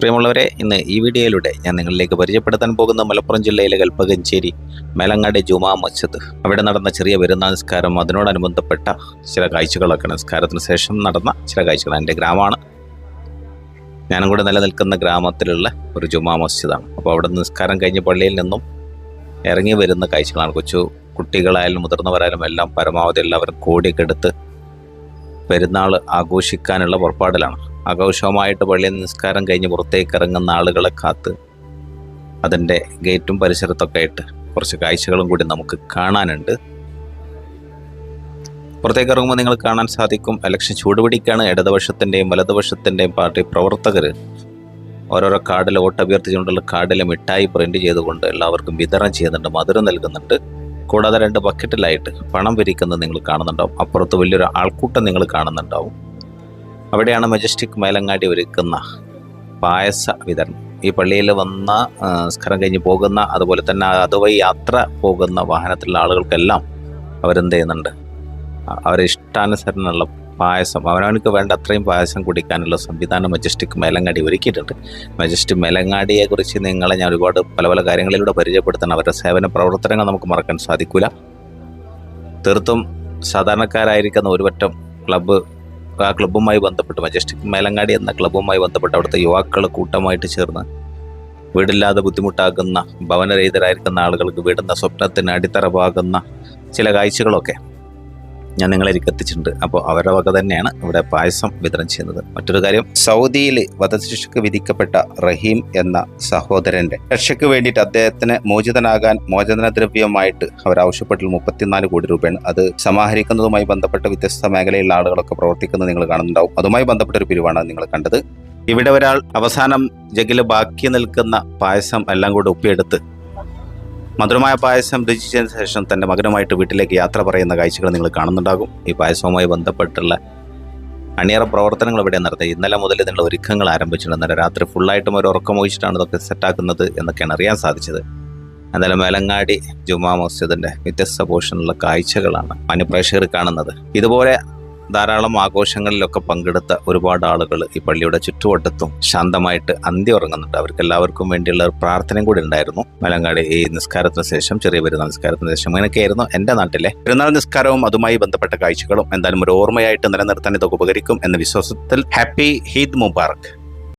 പ്രിയമുള്ളവരെ ഇന്ന് ഈ വീഡിയോയിലൂടെ ഞാൻ നിങ്ങളിലേക്ക് പരിചയപ്പെടുത്താൻ പോകുന്ന മലപ്പുറം ജില്ലയിലെ കൽപ്പകഞ്ചേരി മേലങ്ങാടി ജുമാ മസ്ജിദ്. അവിടെ നടന്ന ചെറിയ പെരുന്നാൾ അതിനോടനുബന്ധപ്പെട്ട ചില കാഴ്ചകളൊക്കെ നിസ്കാരത്തിന് ശേഷം നടന്ന ചില കാഴ്ചകൾ എന്റെ ഗ്രാമമാണ്. ഞാനും കൂടെ നിലനിൽക്കുന്ന ഗ്രാമത്തിലുള്ള ഒരു ജുമാ മസ്ജിദാണ്. അപ്പോൾ അവിടെ നിസ്കാരം കഴിഞ്ഞ് പള്ളിയിൽ നിന്നും ഇറങ്ങി വരുന്ന കാഴ്ചകളാണ്. കൊച്ചു കുട്ടികളായാലും മുതിർന്നവരായാലും എല്ലാം പരമാവധി എല്ലാവരും കോടിയൊക്കെ എടുത്ത് പെരുന്നാൾ ആഘോഷിക്കാനുള്ള പുറപ്പാടിലാണ്. ആഘോഷമായിട്ട് പള്ളിയിൽ നിസ്കാരം കഴിഞ്ഞ് പുറത്തേക്ക് ഇറങ്ങുന്ന ആളുകളെ കാത്ത് അതിന്റെ ഗേറ്റും പരിസരത്തൊക്കെ ആയിട്ട് കുറച്ച് കാഴ്ചകളും കൂടി നമുക്ക് കാണാനുണ്ട്. പുറത്തേക്ക് ഇറങ്ങുമ്പോൾ നിങ്ങൾ കാണാൻ സാധിക്കും. ഇലക്ഷൻ ചൂടുപിടിക്കാണ്. ഇടതുപക്ഷത്തിന്റെയും വലതുപക്ഷത്തിന്റെയും പാർട്ടി പ്രവർത്തകർ ഓരോരോ കാർഡിൽ വോട്ട് അഭ്യർത്ഥിച്ചുകൊണ്ടുള്ള കാർഡിൽ മിഠായി പ്രിന്റ് ചെയ്തുകൊണ്ട് എല്ലാവർക്കും വിതരണം ചെയ്യുന്നുണ്ട് മധുരം നൽകുന്നുണ്ട്. കൂടാതെ രണ്ട് ബക്കറ്റിലായിട്ട് പണം പിരിക്കുന്നത് നിങ്ങൾ കാണുന്നുണ്ടാവും. അപ്പുറത്ത് വലിയൊരു ആൾക്കൂട്ടം നിങ്ങൾ കാണുന്നുണ്ടാവും. അവിടെയാണ് മജസ്റ്റിക് മേലങ്ങാടി ഒരുക്കുന്ന പായസ വിതരണം. ഈ പള്ളിയിൽ വന്ന സ്കരം കഴിഞ്ഞ് പോകുന്ന അതുപോലെ തന്നെ അതുവഴി യാത്ര പോകുന്ന വാഹനത്തിലുള്ള ആളുകൾക്കെല്ലാം അവരെന്ത് ചെയ്യുന്നുണ്ട്? അവരെ ഇഷ്ടാനുസരണമുള്ള പായസം അവനവനക്ക് വേണ്ട അത്രയും പായസം കുടിക്കാനുള്ള സംവിധാനം മജസ്റ്റിക് മേലങ്ങാടി ഒരുക്കിയിട്ടുണ്ട്. മജസ്റ്റിക് മേലങ്ങാടിയെക്കുറിച്ച് നിങ്ങളെ ഞാൻ ഒരുപാട് പല പല കാര്യങ്ങളിലൂടെ പരിചയപ്പെടുത്തണം. അവരുടെ സേവന പ്രവർത്തനങ്ങൾ നമുക്ക് മറക്കാൻ സാധിക്കില്ല തീർത്തും സാധാരണക്കാരായിരിക്കുന്ന ഒരുപറ്റം ക്ലബ്ബ് ആ ക്ലബ്ബുമായി ബന്ധപ്പെട്ട് മജസ്റ്റിക് മേലങ്ങാടി എന്ന ക്ലബ്ബുമായി ബന്ധപ്പെട്ട് അവിടുത്തെ യുവാക്കൾ കൂട്ടമായിട്ട് ചേർന്ന് വീടില്ലാതെ ബുദ്ധിമുട്ടാകുന്ന ഭവനരഹിതരായിരിക്കുന്ന ആളുകൾക്ക് വീടുന്ന സ്വപ്നത്തിന് അടിത്തറ പാകുന്ന ചില കാഴ്ചകളൊക്കെ ഞാൻ നിങ്ങളിലേക്ക് എത്തിച്ചിട്ടുണ്ട്. അപ്പോൾ അവരുടെ വക തന്നെയാണ് ഇവിടെ പായസം വിതരണം ചെയ്യുന്നത്. മറ്റൊരു കാര്യം സൗദിയിൽ വധശിക്ഷയ്ക്ക് വിധിക്കപ്പെട്ട റഹീം എന്ന സഹോദരന്റെ രക്ഷയ്ക്ക് വേണ്ടിയിട്ട് അദ്ദേഹത്തിന് മോചിതനാകാൻ മോചന ദ്രവ്യമായിട്ട് അവർ ആവശ്യപ്പെട്ടുള്ള മുപ്പത്തിനാല് കോടി രൂപയാണ്. അത് സമാഹരിക്കുന്നതുമായി ബന്ധപ്പെട്ട വ്യത്യസ്ത മേഖലയിലുള്ള ആളുകളൊക്കെ പ്രവർത്തിക്കുന്നത് നിങ്ങൾ കാണുന്നുണ്ടാവും. അതുമായി ബന്ധപ്പെട്ട ഒരു പിരിവാണ് നിങ്ങൾ കണ്ടത്. ഇവിടെ ഒരാൾ അവസാനം ജഗിൽ ബാക്കി നിൽക്കുന്ന പായസം എല്ലാം കൂടെ ഒപ്പിയെടുത്ത് മധുരമായ പായസം രുചിച്ചതിന് ശേഷം തന്റെ മകനുമായിട്ട് വീട്ടിലേക്ക് യാത്ര പറയുന്ന കാഴ്ചകൾ നിങ്ങൾ കാണുന്നുണ്ടാകും. ഈ പായസവുമായി ബന്ധപ്പെട്ടുള്ള അണിയറ പ്രവർത്തനങ്ങൾ ഇവിടെ നടത്തി. ഇന്നലെ മുതൽ ഇതിനുള്ള ഒരുക്കങ്ങൾ ആരംഭിച്ചിട്ടുണ്ട്. ഇന്നലെ രാത്രി ഫുള്ളായിട്ടും ഒരു ഉറക്കം ഒഴിച്ചിട്ടാണ് ഇതൊക്കെ സെറ്റാക്കുന്നത് എന്നൊക്കെയാണ് അറിയാൻ സാധിച്ചത്. എന്നാലും മേലങ്ങാടി ജുമാ മസ്ജിദിന്റെ വ്യത്യസ്ത പോഷനുള്ള കാഴ്ചകളാണ് അനുപ്രേക്ഷകർ കാണുന്നത്. ഇതുപോലെ ധാരാളം ആഘോഷങ്ങളിലൊക്കെ പങ്കെടുത്ത ഒരുപാട് ആളുകൾ ഈ പള്ളിയുടെ ചുറ്റുവട്ടത്തും ശാന്തമായിട്ട് അന്തി ഉറങ്ങുന്നുണ്ട്. അവർക്ക് എല്ലാവർക്കും വേണ്ടിയുള്ള ഒരു പ്രാർത്ഥനയും കൂടി ഉണ്ടായിരുന്നു. മലങ്കാട് ഈ നിസ്കാരത്തിന് ശേഷം ചെറിയ പെരുന്നാൾ നിസ്കാരത്തിന് ശേഷം അങ്ങനെയൊക്കെയായിരുന്നു എന്റെ നാട്ടിലെ പെരുന്നാൾ നിസ്കാരവും അതുമായി ബന്ധപ്പെട്ട കാഴ്ചകളും. എന്തായാലും ഒരു ഓർമ്മയായിട്ട് നിലനിർത്താൻ ഇതൊക്കെ ഉപകരിക്കും എന്ന വിശ്വാസത്തിൽ ഹാപ്പി ഹീദ് മുബാറക്.